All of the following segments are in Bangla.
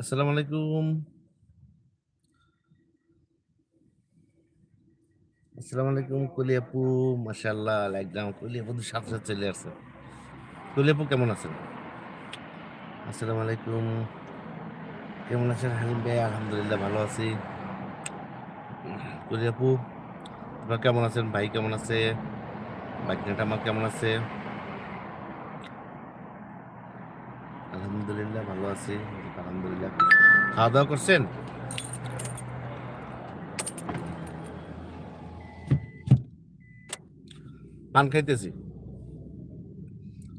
আসসালামু আলাইকুম। আসসালামু আলাইকুম কলি আপু। মাশাআল্লাহ একদম কলি আপু তো সাথে, সাথে চলে আসছে। আপু কেমন আছেন? আসসালামু আলাইকুম। কেমন আছেন হালিম ভাই? আলহামদুলিল্লাহ ভালো আছি। কলি আপু আপনারা কেমন আছেন? ভাই কেমন আছে? ভাগ্নেটা আমার কেমন আছে? আলহামদুলিল্লাহ ভালো আছি। আলহামদুলিল্লাহ। খাওয়া-দাওয়া করছেন? পান খাইতেছি।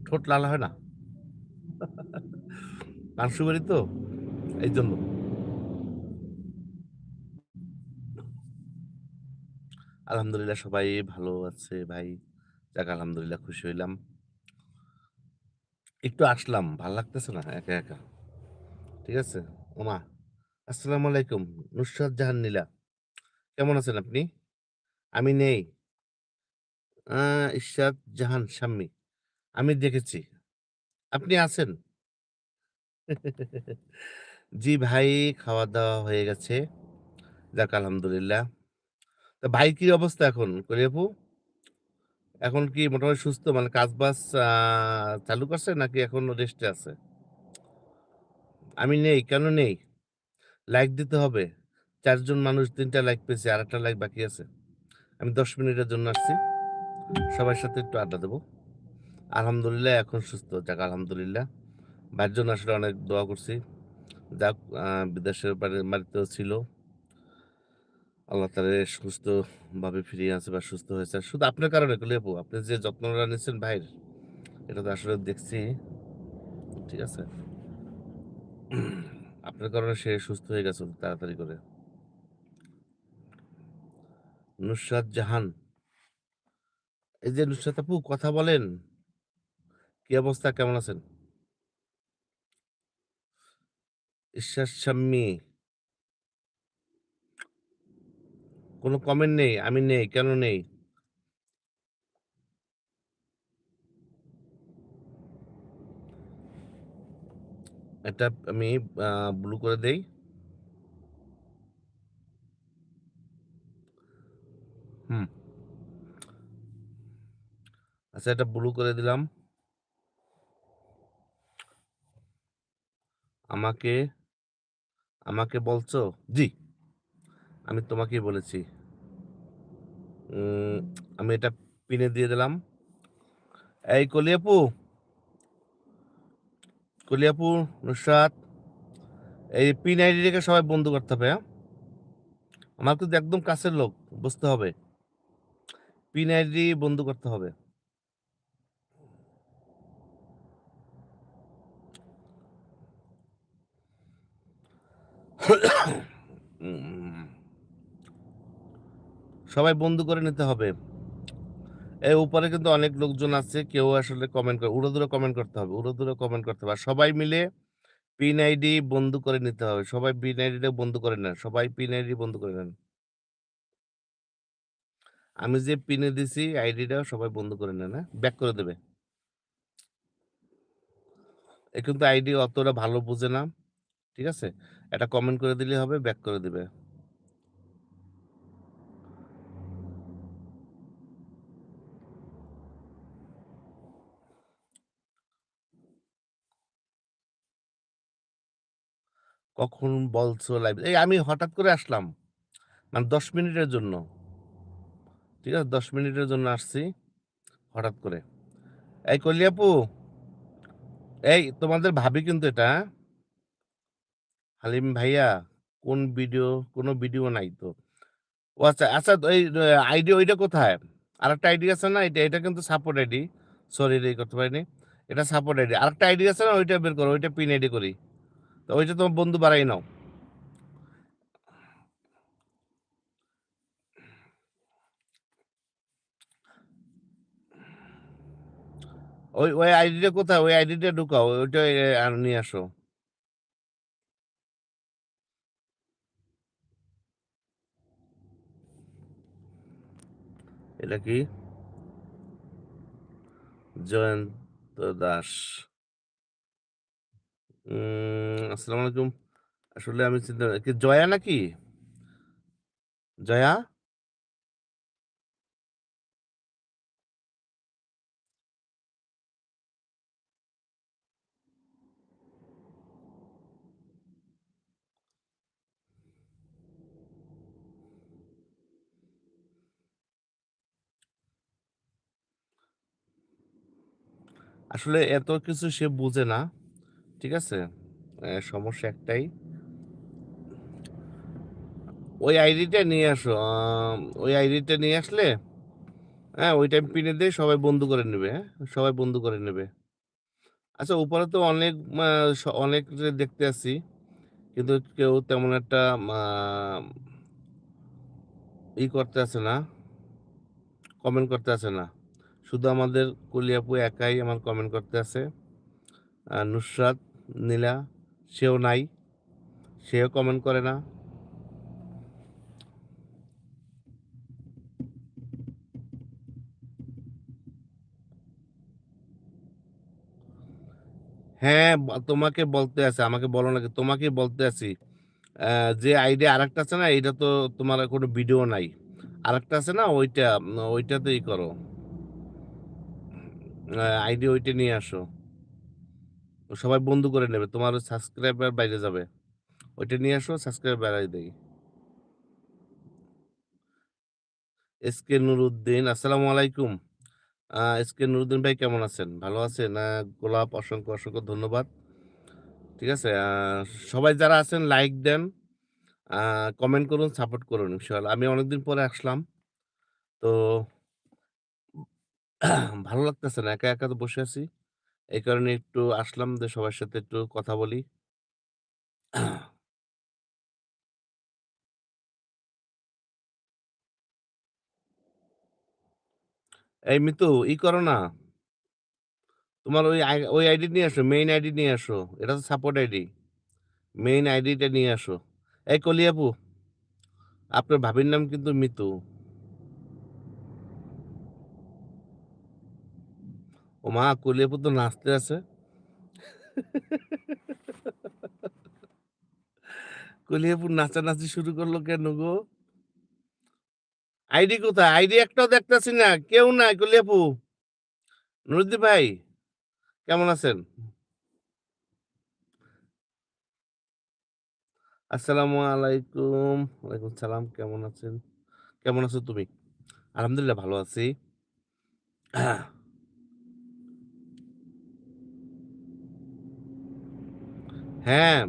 ঠোঁট লাল হয় না? পান সুপারি তো এই জন্য আলহামদুলিল্লাহ সবাই ভালো আছে ভাই। যাক আলহামদুলিল্লাহ খুশি হইলাম। একটু আসলাম। ভালো লাগতেছে না একা, একা। ঠিক আছে? ওমা! আসসালামু আলাইকুম। নুসরাত জাহান নীলা। কেমন আছেন আপনি? আমি নেই। ইশরাত জাহান শাম্মী। আমি দেখেছি। আপনি আছেন? জি ভাই, খাওয়া-দাওয়া হয়ে গেছে। যাক আলহামদুলিল্লাহ। তা ভাই কি অবস্থা এখন কলি আপু? এখন কি মোটামুটি সুস্থ মানে কাজ-বাজ চালু করছে নাকি এখন রেস্টে আছে? আমি নেই। কেন নেই? লাইক দিতে হবে। চারজন মানুষ তিনটা লাইক পেয়েছে। আরেকটা লাইক বাকি আছে। আমি ১০ মিনিটের জন্য আসছি। সবার সাথে একটু আড্ডা দেবো আলহামদুলিল্লাহ এখন সুস্থ। যাক আলহামদুলিল্লাহ। ভাইয়ের জন্য আসলে অনেক দোয়া করছি। যাক বিদেশের বাড়ি বাড়িতেও ছিল। আল্লাহ তারে সুস্থভাবে ফিরিয়ে আছে বা সুস্থ হয়েছে। শুধু আপনার কারণে আপু। আপনি যে যত্নটা নিচ্ছেন ভাইয়ের, এটা তো আসলে দেখছি। ঠিক আছে? আপনার কারণে সে সুস্থ হয়ে গেছে তাড়াতাড়ি করে। নুসরাত জাহান। এই যে নুসরাত আপু কথা বলেন। কি অবস্থা? কেমন আছেন? ঈশ্বর শাম্মী। কোনো কমেন্ট নেই। আমি নেই। কেন নেই? এটা আমি ব্লু করে দেই। হুম। আচ্ছা এটা ব্লু করে দিলাম। আমাকে আমাকে বলছো? জি। আমি তোমাকেই বলেছি। আমি এটা পিনে দিয়ে দিলাম। এই কলি আপু কলি নুসরাত এই পিন রেখে সবাই বন্ধ করতে হবে, হ্যাঁ? আমার কিন্তু একদম কাছের লোক। বুঝতে হবে। পিন আইডি বন্ধ করতে হবে। সবাই বন্ধ করে নিতে হবে। এই উপরে কিন্তু অনেক লোকজন আছে। কেউ আসলে কমেন্ট করে উড়াধুরা কমেন্ট করতে হবে। উড়াধুরা কমেন্ট করতে হবে। সবাই মিলে পিন আইডি বন্ধ করে নিতে হবে। সবাই পিন আইডিটা বন্ধ করে নেন। সবাই পিন আইডি বন্ধ করে নেন। আমি যে পিনে দিছি আইডিটা সবাই বন্ধ করে নেন, হ্যাঁ? ব্যাক করে দেবে। এ কিন্তু আইডি অতটা ভালো বুঝে না। ঠিক আছে? এটা কমেন্ট করে দিলেই হবে, ব্যাক করে দিবে। কখন বলছো লাইভ এই আমি হঠাৎ করে আসলাম। মানে ১০ মিনিটের জন্য। ঠিক আছে? ১০ মিনিটের জন্য আসছি। হঠাৎ করে। এই কলি আপু এই তোমাদের ভাবি কিন্তু এটা, হ্যাঁ? হালিম ভাইয়া কোন ভিডিও কোন ভিডিও নাই তো। ও আচ্ছা, আচ্ছা এই আইডি ওইটা কোথায়? আর একটা আইডি আছে না? এটা এটা কিন্তু সাপোর্ট আইডি। সরি করতে পারিনি। এটা সাপোর্ট আইডি। আর একটা আইডি আছে না? ওইটা বের করো। ওইটা পিন আইডি করি। তো ওইটা তোমার বন্ধু বাড়াই নাও। ওই, ওই আইডিটা কোথায়? ওই আইডিটা ঢুকাও। ওইটা আর নিয়ে আসো। এটা কি? জয়ন্ত দাস। আসসালামু আলাইকুম। আসলে আমি চিন্তা কি জয়া নাকি? জয়া? আসলে এত কিছু সে বুঝে না। ঠিক আছে? সমস্যা একটাই। ওই আইডিটা নিয়ে আসো। ওই আইডিটা নিয়ে আসলে হ্যাঁ, ওই টাইম পিনে দিয়ে সবাই বন্ধু করে নেবে, হ্যাঁ? সবাই বন্ধু করে নেবে। আচ্ছা উপরে তো অনেক অনেক দেখতে আছি। কিন্তু কেউ তেমন একটা ই করতে আছে না, কমেন্ট করতে আছে না। শুধু আমাদের কলি আপু একাই আমার কমেন্ট করতে আছে। নুসরাত, নীলা সেও নাই। সেও কমেন্ট করে না। হ্যাঁ, তোমাকে বলতে আছে। আমাকে বলো না তোমাকেই বলতে আছি। যে আইডি আরেকটা আছে না? এইটা তো তোমার কোনো ভিডিও নাই। আরেকটা আছে না? ওইটা ওইটাতেই করো। আইডি ওইটা নিয়ে আসো। সবাই বন্ধু করে নেবে। তোমার সাবস্ক্রাইবার বাইরে যাবে। ওইটা নিয়ে আসো সাবস্ক্রাইবার বাড়ায় দেই। এসকে নুরুদ্দিন, আসসালামু আলাইকুম। এস কে নুরুদ্দিন ভাই কেমন আছেন? ভালো আছেন? গোলাপ অসংখ্য, অসংখ্য ধন্যবাদ। ঠিক আছে? সবাই যারা আছেন লাইক দেন, কমেন্ট করুন, সাপোর্ট করুন ইনশাআল্লাহ। আমি অনেকদিন পরে আসলাম। তো ভালো লাগতেছে না। একা, একা তো বসে আছি। এই কারণে একটু আসলাম যে সবার সাথে একটু কথা বলি। এই মিতু ই করো না। তোমার ওই ওই আইডি নিয়ে আসো। মেইন আইডি নিয়ে আসো। এটা তো সাপোর্ট আইডি। মেইন আইডিটা নিয়ে আসো। এই কলি আপু, আপনার ভাবির নাম কিন্তু মিতু। ওমা! মা আপু তো নাচতে আছে। কলি আপু নাচানাচি শুরু করল কেন গো? আইডি কোথায়? আইডি একটাও দেখতেছি না। কেউ নাই কলি আপু। ভাই, কেমন আছেন? আসসালামু আলাইকুম। ওয়ালাইকুম সালাম। কেমন আছেন? কেমন আছো তুমি? আলহামদুলিল্লাহ ভালো আছি। হ্যাঁ,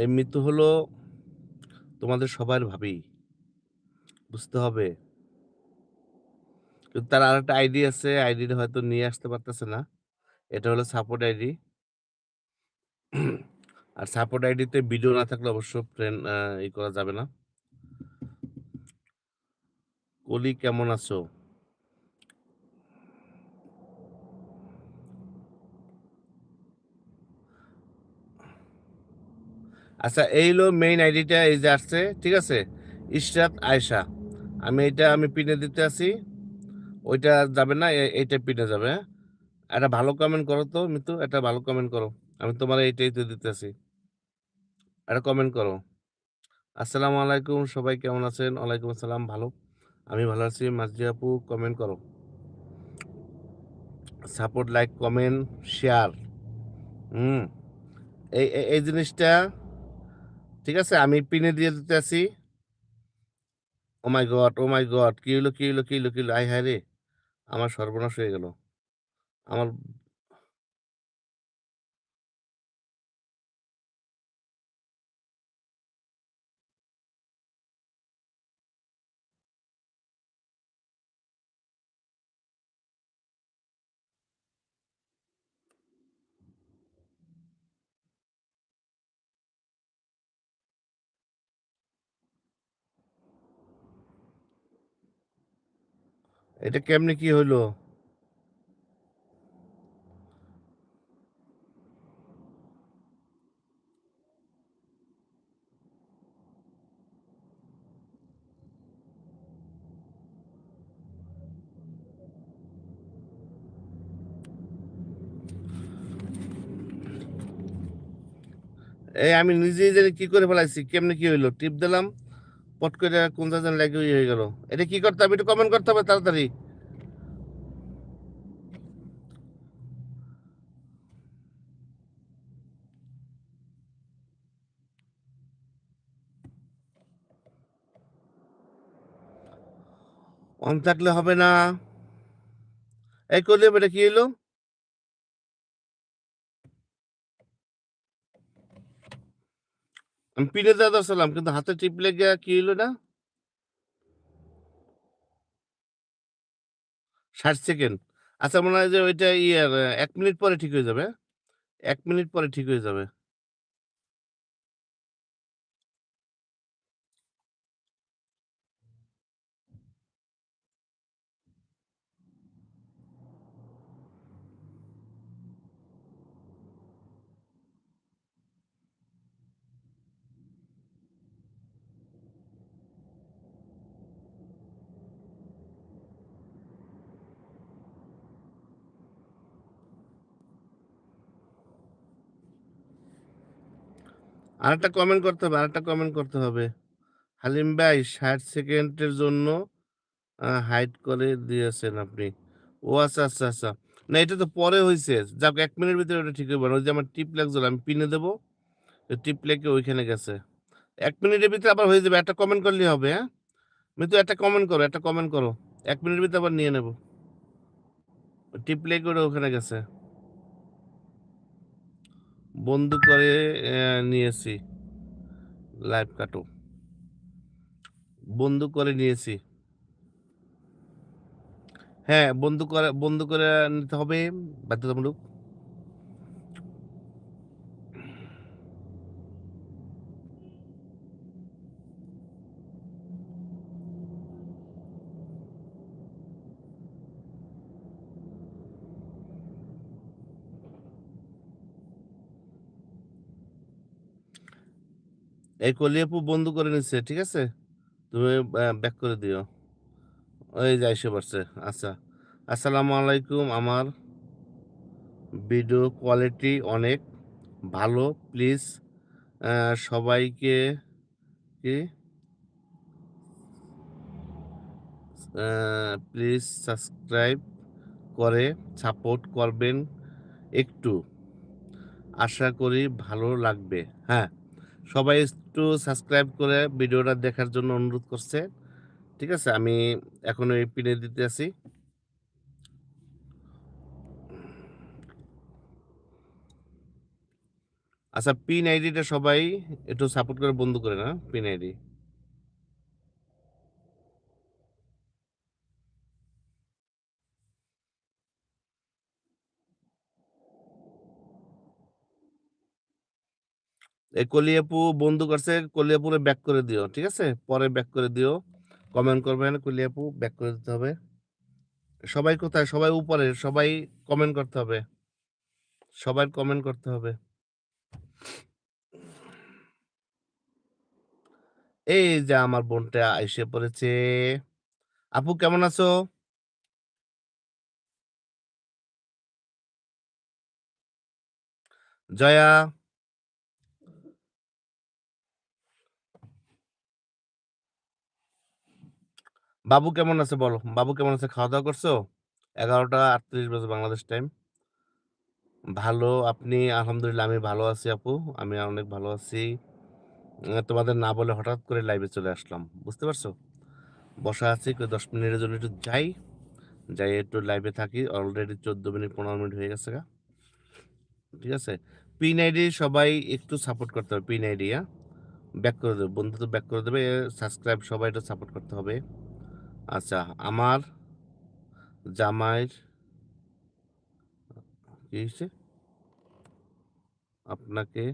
এই মৃত্যু হলো তোমাদের সবার ভাবি। বুঝতে হবে। কিন্তু তার আর একটা আইডি আছে। আইডিটা হয়তো নিয়ে আসতে পারতেছে না। এটা হলো সাপোর্ট আইডি। আর সাপোর্ট আইডিতে ভিডিও না থাকলে অবশ্য ফ্রেন্ড ই করা যাবে না। কলি কেমন আছো? আচ্ছা এই হলো মেইন আইডিটা এই যে আসছে, ঠিক আছে? ইশরাত আয়েশা। আমি এইটা আমি পিনে দিতে আছি। ওইটা যাবে না, এইটা পিনে যাবে, হ্যাঁ? একটা ভালো কমেন্ট করো তো মিতু, একটা ভালো কমেন্ট করো। আমি তোমার এইটাই তো দিতেছি। একটা কমেন্ট করো। আসসালামু আলাইকুম সবাই কেমন আছেন? ওয়ালাইকুম আসসালাম ভালো। আমি ভালো আছি। মাঝদি আপু কমেন্ট করো। Support, like, comment, share. হুম। এই এই জিনিসটা ঠিক আছে? আমি পিনে দিয়ে দিতেছি। Oh my god! Oh my god! কি হইল, কি হইল, কি হইল, কি হইল? হায় রে আমার সর্বনাশ হয়ে গেল। আমার এটা কেমনে কি হলো? এই আমি নিজে জানি কি করে ফেলাইছি, কেমনে কি হইল? টিপ দিলাম। পট করে কোন জায়গায় লাগে হয়ে গেল। এটা কি করতে হবে? একটু কমেন্ট করতে হবে তাড়াতাড়ি। অন থাকলে হবে না। এই করলে এটা কি হলো আমি পিনে দেওয়া দরছিলাম কিন্তু হাতে টিপলে গিয়া কি হইল না? ষাট সেকেন্ড। আচ্ছা মনে হয় যে ওইটা ইয়ার, এক মিনিট পরে ঠিক হয়ে যাবে এক মিনিট পরে ঠিক হয়ে যাবে। আরেকটা কমেন্ট করতে হবে, আরেকটা কমেন্ট করতে হবে। হালিম ভাই, ষাট সেকেন্ডের জন্য হাইড করে দিয়েছেন আপনি। ও আচ্ছা আচ্ছা আচ্ছা। না, এটা তো পরে হয়েছে যাক, এক মিনিটের ভিতরে ওটা ঠিক হইব না। ওই যে আমার টিপ লাগছিল, আমি পিনে দেবো। টিপ লেগে ওইখানে গেছে। এক মিনিটের ভিতরে আবার হয়ে যাবে। একটা কমেন্ট করলে হবে হ্যাঁ? মিতু, একটা কমেন্ট করো, একটা কমেন্ট করো। এক মিনিটের ভিতরে আবার নিয়ে নেব। টিপ লেগে ওটা ওখানে গেছে। বন্ধু করে নিয়েছি লাইভ কাটো বন্ধু করে নিয়েছি। হ্যাঁ বন্ধু করে বন্ধু করে নিতে হবে বাধ্যতামূলক। এই কলিয়াপু বন্ধু করে নিচ্ছে ঠিক আছে? তুমি ব্যাক করে দিও। ওই যে এসে পারছে আচ্ছা। আসসালামু আলাইকুম, আমার ভিডিও কোয়ালিটি অনেক ভালো প্লিজ সবাইকে কি? প্লিজ সাবস্ক্রাইব করে সাপোর্ট করবেন একটু। আশা করি ভালো লাগবে হ্যাঁ। সবাই একটু সাবস্ক্রাইব করে ভিডিওটা দেখার জন্য অনুরোধ করছে। ঠিক আছে? আমি এখন এই পিনে দিতে আছি। আচ্ছা পিন আইডিটা সবাই একটু সাপোর্ট করে বন্ধ করে না? পিন আইডি এই কলিয়াপু বন্ধু করছে কলিয়াপুরে ব্যাক করে দিও, ঠিক আছে? পরে ব্যাক করে দিও। কমেন্ট করবেন কলিয়াপু ব্যাক করে দিতে হবে। সবাই কোথায়? সবাই উপরে, সবাই কমেন্ট করতে হবে। সবাই কমেন্ট করতে হবে। এই যে আমার বোনটা এসে পড়েছে। আপু কেমন আছো? জয়া? বাবু কেমন আছে বলো? বাবু কেমন আছে? খাওয়া দাওয়া করছ? এগারোটা আটত্রিশ বাজে বাংলাদেশ টাইম ভালো, আপনি? আলহামদুলিল্লাহ, আমি ভালো আছি আপু। আমি অনেক ভালো আছি। তোমাদের না বলে হঠাৎ করে লাইভে চলে আসলাম, বুঝতে পারছ? বসা আছি দশ মিনিটের জন্য একটু যাই। যাই একটু লাইভে থাকি অলরেডি চোদ্দ মিনিট, পনেরো মিনিট হয়ে গেছে গা। ঠিক আছে? পিন আইডি সবাই একটু সাপোর্ট করতে হবে পিন আইডি হ্যাঁ? ব্যাক করে দেবে বন্ধু তো ব্যাক করে দেবে সাবস্ক্রাইব সবাই একটু সাপোর্ট করতে হবে। আচ্ছা আমার জামাইয়ের, কি হয়েছে? আপনাকে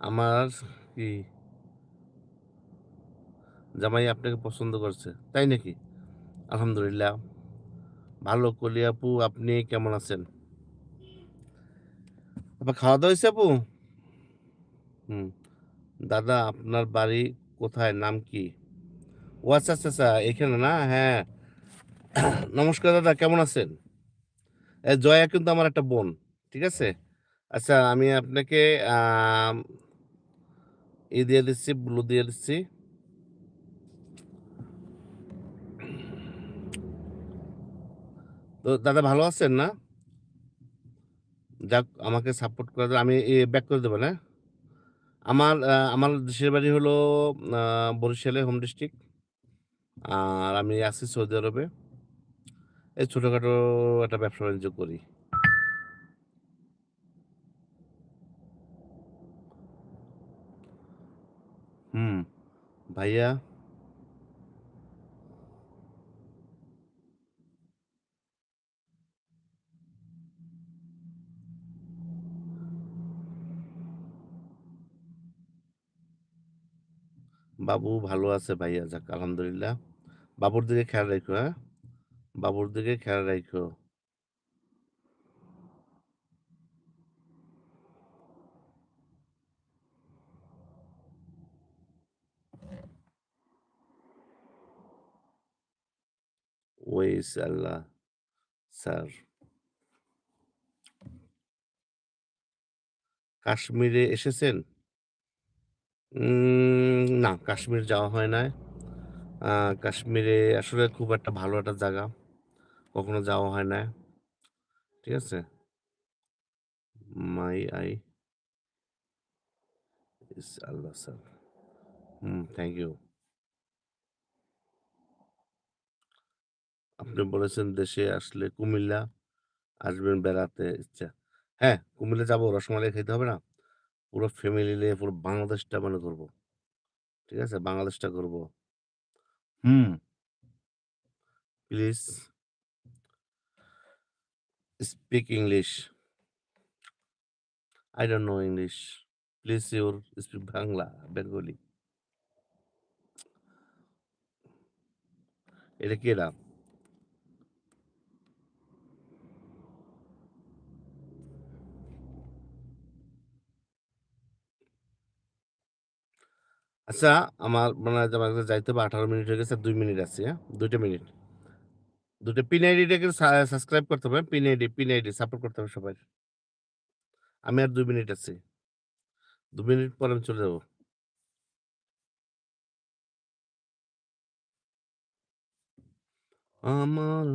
আমার কি জামাই আপনাকে পছন্দ করছে, তাই নাকি? আলহামদুলিল্লাহ। ভালো কলি আপু, আপনি কেমন আছেন? আপনার খাওয়া দাওয়া হয়েছে আপু? হুম। দাদা আপনার বাড়ি কোথায় নাম কি ও আচ্ছা আচ্ছা আচ্ছা এখানে না হ্যাঁ নমস্কার দাদা কেমন আছেন জয়া কিন্তু আমার একটা বোন ঠিক আছে? আচ্ছা আমি আপনাকে ই দিয়ে দিচ্ছি, ব্লু দিয়ে দিচ্ছি। তো দাদা ভালো আছেন না? যাক আমাকে সাপোর্ট জন্য আমি ব্যাক করে দেবেন, হ্যাঁ? আমার আমার দেশের বাড়ি হলো বরিশালে হোম ডিস্ট্রিক্ট। আর আমি আছি সৌদি আরবে। এই ছোটোখাটো একটা ব্যবসা-বাণিজ্য করি। হুম, ভাইয়া বাবু, ভালো আছে ভাইয়া, যাক, আলহামদুলিল্লাহ। বাবুর দিকে খেয়াল রাখো হ্যাঁ? বাবুর দিকে খেয়াল রাখো আল্লাহ স্যার। কাশ্মীরে এসেছেন? না, কাশ্মীর যাওয়া হয় নাই। কাশ্মীরে আসলে খুব একটা ভালো একটা জায়গা। কখনো যাওয়া হয় নাই। ঠিক আছে? মাই আই আল্লাহ স্যার। Hmm, thank you. আপনি বলেছেন দেশে আসলে কুমিল্লা আসবেন বেড়াতে ইচ্ছা। হ্যাঁ, কুমিল্লা যাব রসমালাই খাইতে হবে না? পুরো ফ্যামিলি নিয়ে পুরো বাংলাদেশটা মানে ঘুরবো। ঠিক আছে? বাংলাদেশটা ঘুরবো। হুম, please speak English. I don't know English please your speak Bangla, Bengali. এটা কেডা? আচ্ছা, আমার মানে হয় কাছে যাইতে হবে ১৮ মিনিট হয়ে গেছে। দুই মিনিট আছে, হ্যাঁ? ২ টা মিনিট। ২ টা পিন আইডিটাকে সাবস্ক্রাইব করতে হবে। Pin ID, pin ID support করতে হবে সবার। আমি আর দুই মিনিট আছি। দু মিনিট পরে আমি চলে যাব। আমার